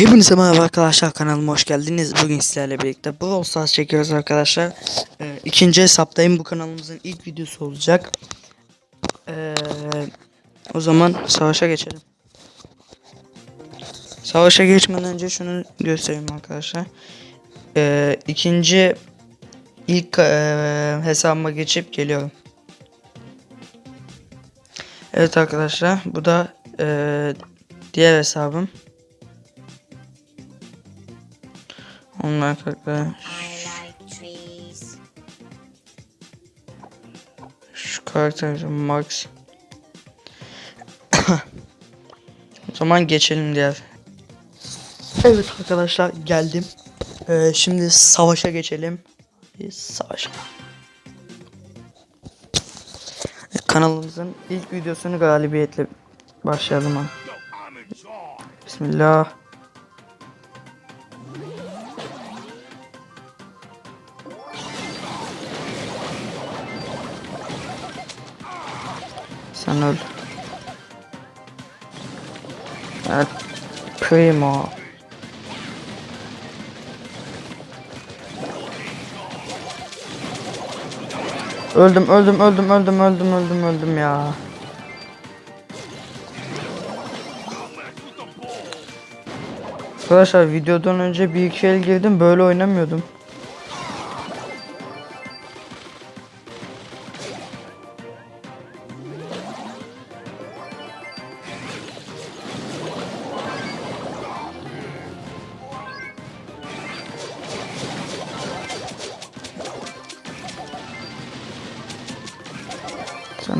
Hepinize merhaba arkadaşlar kanalıma hoş geldiniz. Bugün sizlerle birlikte Brawl Stars çekiyoruz arkadaşlar. Ee, ikinci hesaptayım. Bu kanalımızın ilk videosu olacak. Ee, o zaman savaşa geçelim. Savaşa geçmeden önce şunu göstereyim arkadaşlar. Ee, ikinci ilk ee, hesabıma geçip geliyorum. Evet arkadaşlar bu da ee, diğer hesabım. Onlar trees. şu karakter Max. o zaman geçelim diğer. Evet arkadaşlar geldim. Ee, şimdi savaşa geçelim. Ee, Savaşa. Kanalımızın ilk videosunu galibiyetle başlayalım. Bismillah. Sen öl. Evet. Primo. Öldüm öldüm öldüm öldüm öldüm öldüm öldüm ya. Arkadaşlar videodan önce bir iki el girdim böyle oynamıyordum.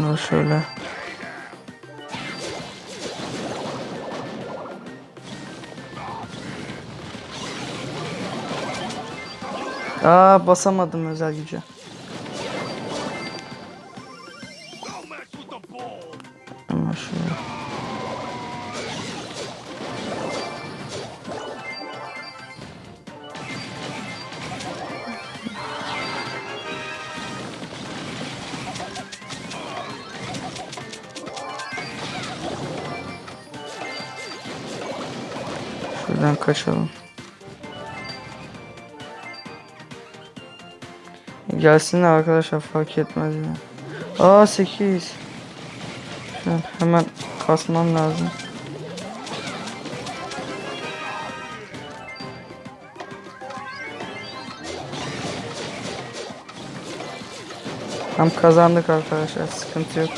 Ol şöyle. Aa basamadım özel gücü. Şuradan kaçalım. Gelsinler arkadaşlar fark etmez ya. Aa 8. Şu an hemen kasmam lazım. Tam kazandık arkadaşlar sıkıntı yok.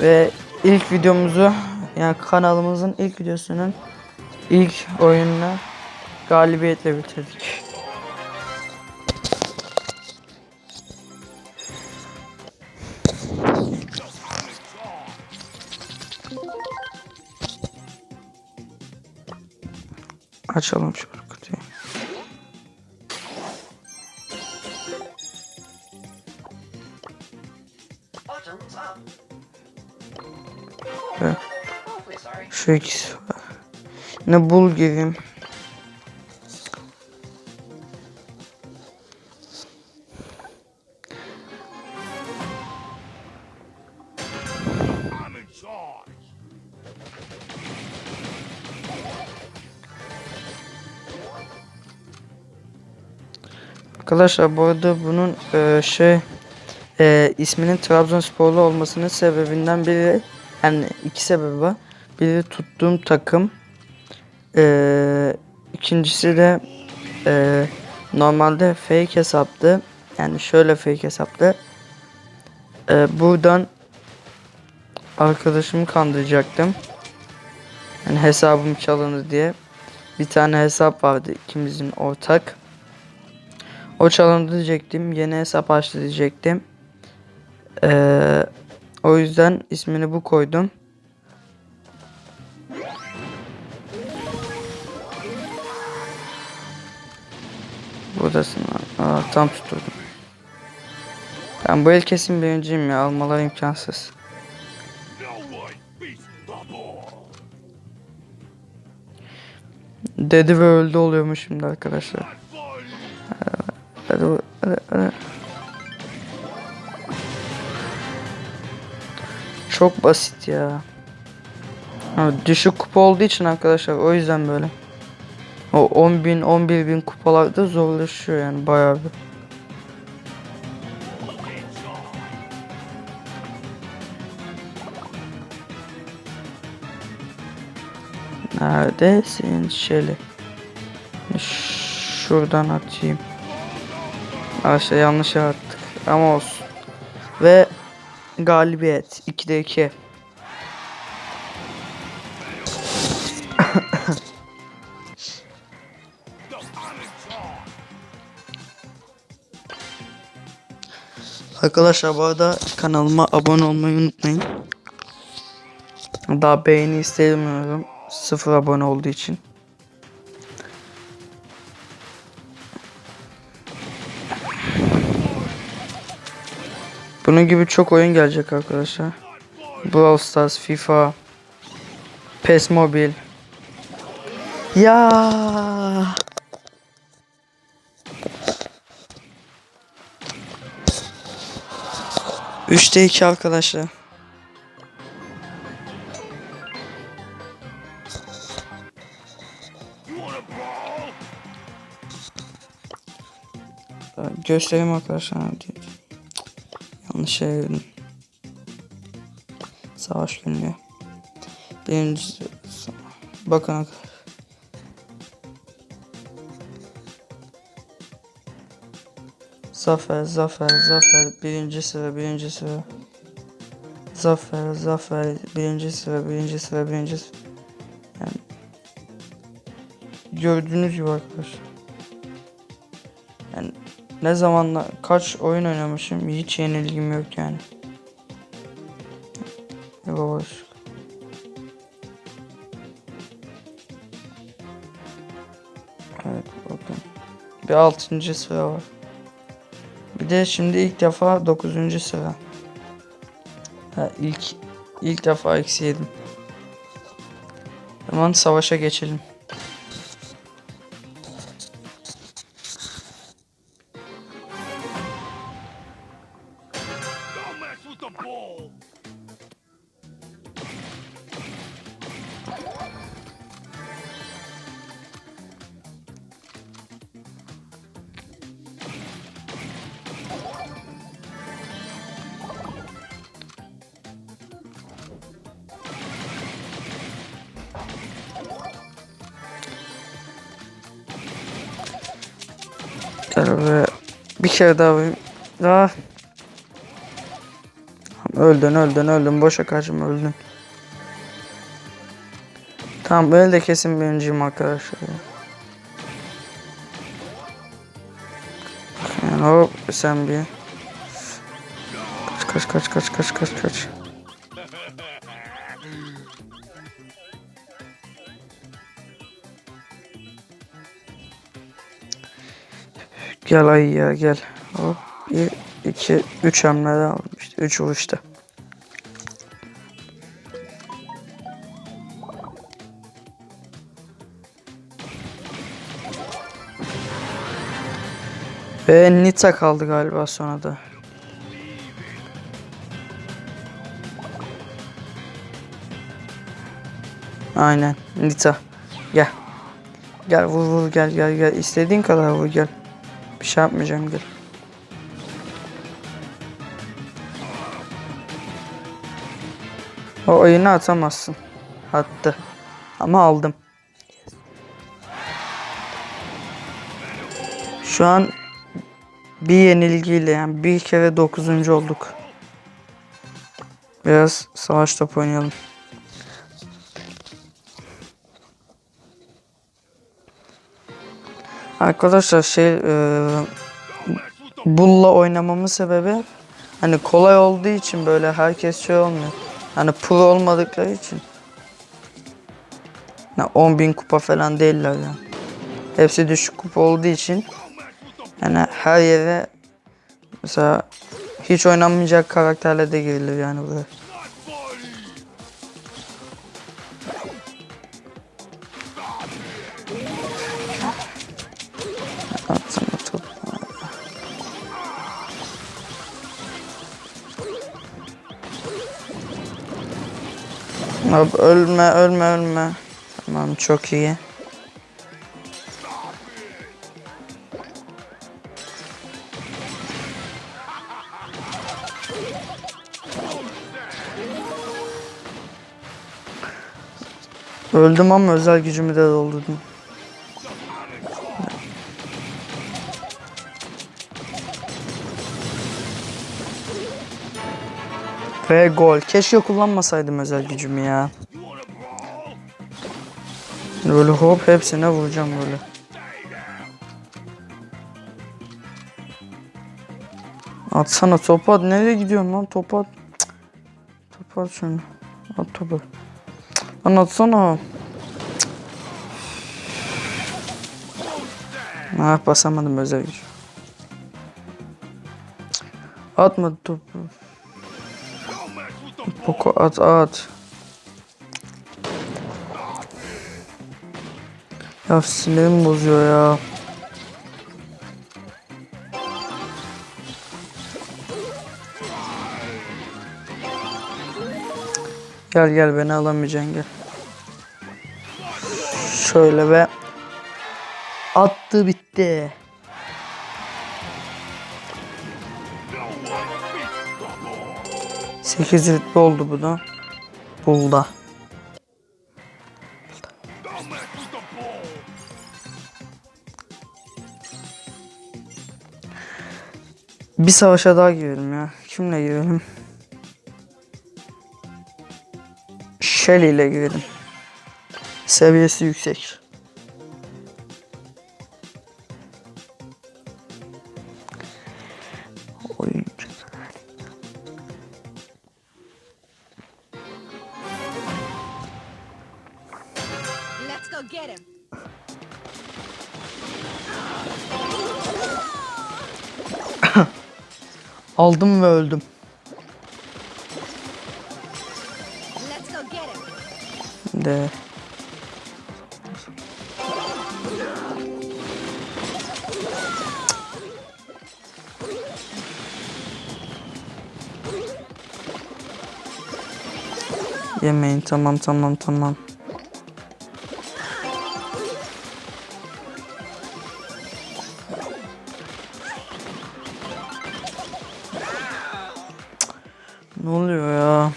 Ve ilk videomuzu yani kanalımızın ilk videosunun ilk oyununu galibiyetle bitirdik. Açalım şu Şu ikisi var. Ne bul gireyim. Arkadaşlar bu arada bunun e, şey e, isminin Trabzonsporlu olmasının sebebinden biri yani iki sebebi var. Biri tuttuğum takım. E, ikincisi de e, normalde fake hesaptı. Yani şöyle fake hesaptı. E, buradan arkadaşımı kandıracaktım. Yani hesabım çalınır diye. Bir tane hesap vardı ikimizin ortak. O çalındı diyecektim. Yeni hesap açtı diyecektim. Ee, o yüzden ismini bu koydum. Buradasın. Aa, tam tutturdum. Ben bu el kesin birinciyim ya. Almalar imkansız. Dedi ve öldü oluyormuş şimdi arkadaşlar. Fun. Hadi, hadi, hadi. Çok basit ya. Ha, düşük kupa olduğu için arkadaşlar o yüzden böyle. O 10 bin 11 bin kupalarda zorlaşıyor yani bayağı bir. Neredesin Şeli? Şuradan atayım. Arkadaşlar yanlış attık ama olsun. Ve galibiyet 2'de 2. Arkadaşlar bu arada kanalıma abone olmayı unutmayın. Daha beğeni istemiyorum. Sıfır abone olduğu için. Bunun gibi çok oyun gelecek arkadaşlar. Brawl Stars, FIFA, PES Mobile. Ya. Üçte iki arkadaşlar. Göstereyim arkadaşlar. Yanlış yere girdim. Savaş günlüğü. Birinci bakın arkadaşlar. Zafer, zafer, zafer. Birinci sıra, birinci sıra. Zafer, zafer. Birinci sıra, birinci sıra, birinci sıra. Yani gördüğünüz gibi arkadaşlar. Yani ne zamanla kaç oyun oynamışım hiç yenilgim yok yani. Yavaş. Evet bakın. Bir altıncı sıra var. Bir de şimdi ilk defa dokuzuncu sıra. Ha, ilk ilk defa eksi yedim. Hemen savaşa geçelim. Buraya. Bir kere daha. Daha. Öldün öldün öldün. Boşa kaçma öldün. Tamam böyle de kesin birinciyim arkadaşlar. ya. Yani hop sen bir. Kaç kaç kaç kaç kaç kaç kaç. Gel ay ya gel. Hop bir iki üç hamlede aldım işte üç vuruşta. Ve Nita kaldı galiba sonra da. Aynen Nita. Gel. Gel vur vur gel gel gel. İstediğin kadar vur gel. Bir şey yapmayacağım gel. O oyunu atamazsın. Attı. Ama aldım. Şu an bir yenilgiyle yani bir kere dokuzuncu olduk. Biraz savaş topu oynayalım. Arkadaşlar şey e, Bull'la oynamamın sebebi hani kolay olduğu için böyle herkes şey olmuyor. Hani pro olmadıkları için. Ya 10 bin kupa falan değiller yani. Hepsi düşük kupa olduğu için yani her yere mesela hiç oynanmayacak karakterle de girilir yani buraya. Abi ölme ölme ölme. Tamam çok iyi. Öldüm ama özel gücümü de doldurdum. Ve gol. Keşke kullanmasaydım özel gücümü ya. Böyle hop hepsine vuracağım böyle. Atsana topu at. Nereye gidiyorsun lan topu at. Cık. Topu at şunu. At topu. Cık. Lan atsana. Ah basamadım özel güç. Atmadı topu. Poco at at. Ya sinirim bozuyor ya. Gel gel beni alamayacaksın gel. Şöyle ve attı bitti. 8 ritmi oldu bu da. Bulda. Bir savaşa daha girelim ya. Kimle girelim? Shelly ile girelim. Seviyesi yüksek. Aldım ve öldüm. De. Yemeyin tamam tamam tamam. Ne oluyor ya?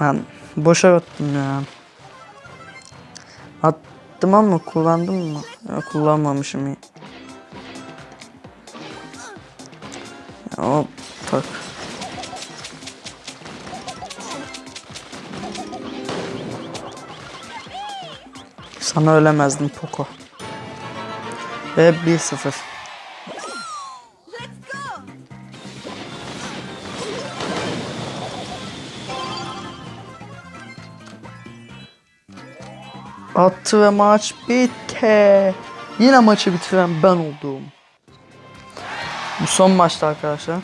Ben boşa attım ya. Attım ama kullandım mı? Ya kullanmamışım. Ya, hop tak. Sana ölemezdim Poco. Ve 1-0. Let's go. Attı ve maç bitti. Yine maçı bitiren ben oldum. Bu son maçta arkadaşlar.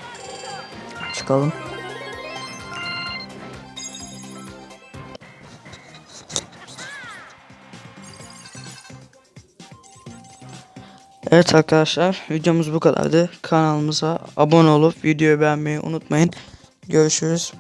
Çıkalım. Evet arkadaşlar videomuz bu kadardı. Kanalımıza abone olup videoyu beğenmeyi unutmayın. Görüşürüz.